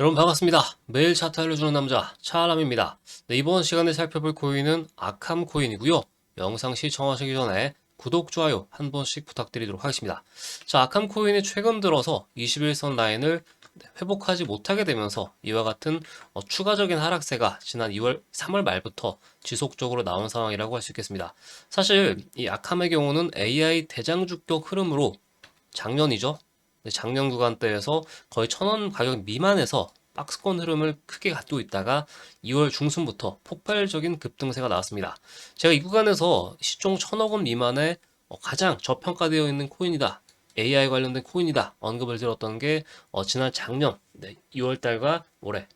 여러분 반갑습니다. 매일 차트 알려주는 남자 차알람입니다. 네, 이번 시간에 살펴볼 코인은 아캄 코인이고요. 영상 시청하시기 전에 구독, 좋아요 한 번씩 부탁드리도록 하겠습니다. 자, 아캄 코인이 최근 들어서 21선 라인을 회복하지 못하게 되면서 이와 같은 어, 추가적인 하락세가 지난 2월, 3월 말부터 지속적으로 나온 상황이라고 할 수 있겠습니다. 사실 이 아캄의 경우는 AI 대장주격 흐름으로 작년이죠. 네, 작년 구간대에서 거의 천 원 가격 미만에서 박스권 흐름을 크게 갖고 있다가 2월 중순부터 폭발적인 급등세가 나왔습니다. 제가 이 구간에서 시총 천억 원 미만의 어, 가장 저평가되어 있는 코인이다. AI 관련된 코인이다. 언급을 드렸던 게 어, 지난 작년 2월 달과 올해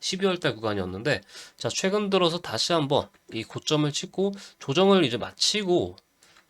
12월 달 구간이었는데 자, 최근 들어서 다시 한번 이 고점을 찍고 조정을 이제 마치고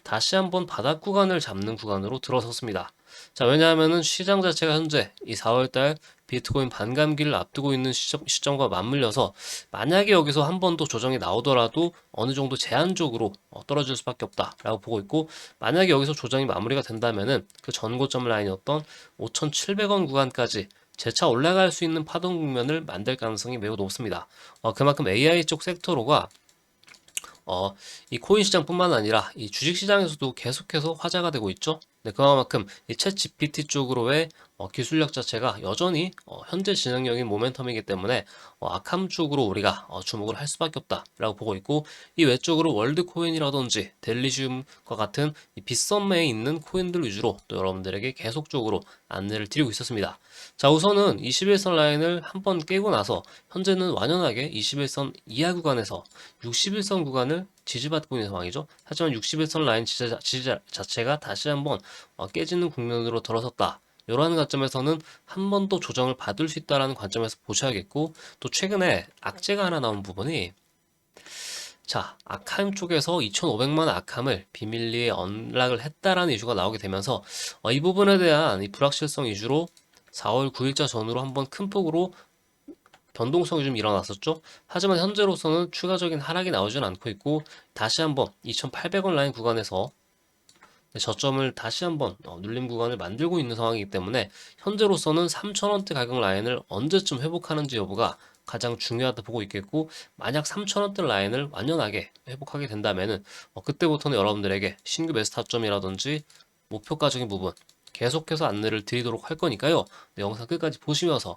다시 한번 바닥 구간을 잡는 구간으로 들어섰습니다. 자, 왜냐하면은 시장 자체가 현재 이 4월달 비트코인 반감기를 앞두고 있는 시점, 시점 과 맞물려서 만약에 여기서 한 번 더 조정이 나오더라도 어느 정도 제한적으로 어, 떨어질 수밖에 없다라고 보고 있고 만약에 여기서 조정이 마무리가 된다면은 그 전고점 라인이었던 5,700원 구간까지 재차 올라갈 수 있는 파동 국면을 만들 가능성이 매우 높습니다. 어, 그만큼 AI 쪽 섹터로가 어, 이 코인 시장뿐만 아니라 이 주식 시장에서도 계속해서 화제가 되고 있죠. 네, 그만큼 이챗 GPT 쪽으로의 어, 기술력 자체가 여전히 어, 현재 진행형인 모멘텀이기 때문에 어, 아캄 쪽으로 우리가 어, 주목을 할 수밖에 없다라고 보고 있고 이 외적으로 월드코인이라든지 델리시움과 같은 이 빗썸매에 있는 코인들 위주로 또 여러분들에게 계속적으로 안내를 드리고 있었습니다. 자 우선은 21선 라인을 한번 깨고 나서 현재는 완연하게 21선 이하 구간에서 61선 구간을 지지받고 있는 상황이죠. 하지만 61선 라인 지지, 지지 자체가 다시 한번 어, 깨지는 국면으로 들어섰다. 이러한 관점에서는 한 번 더 조정을 받을 수 있다라는 관점에서 보셔야겠고 또 최근에 악재가 하나 나온 부분이 자, 아캄 쪽에서 2,500만 아캄을 비밀리에 언락을 했다라는 이슈가 나오게 되면서 어, 이 부분에 대한 이 불확실성 위주로 4월 9일자 전후로 한번 큰 폭으로 변동성이 좀 일어났었죠. 하지만 현재로서는 추가적인 하락이 나오지는 않고 있고 다시 한번 2,800원 라인 구간에서 저점을 다시 한번 어, 눌림 구간을 만들고 있는 상황이기 때문에 현재로서는 3,000원대 가격 라인을 언제쯤 회복하는지 여부가 가장 중요하다 보고 있겠고 만약 3,000원대 라인을 완연하게 회복하게 된다면은 어, 그때부터는 여러분들에게 신규 매수 타점이라든지 목표가적인 부분 계속해서 안내를 드리도록 할 거니까요. 네, 영상 끝까지 보시면서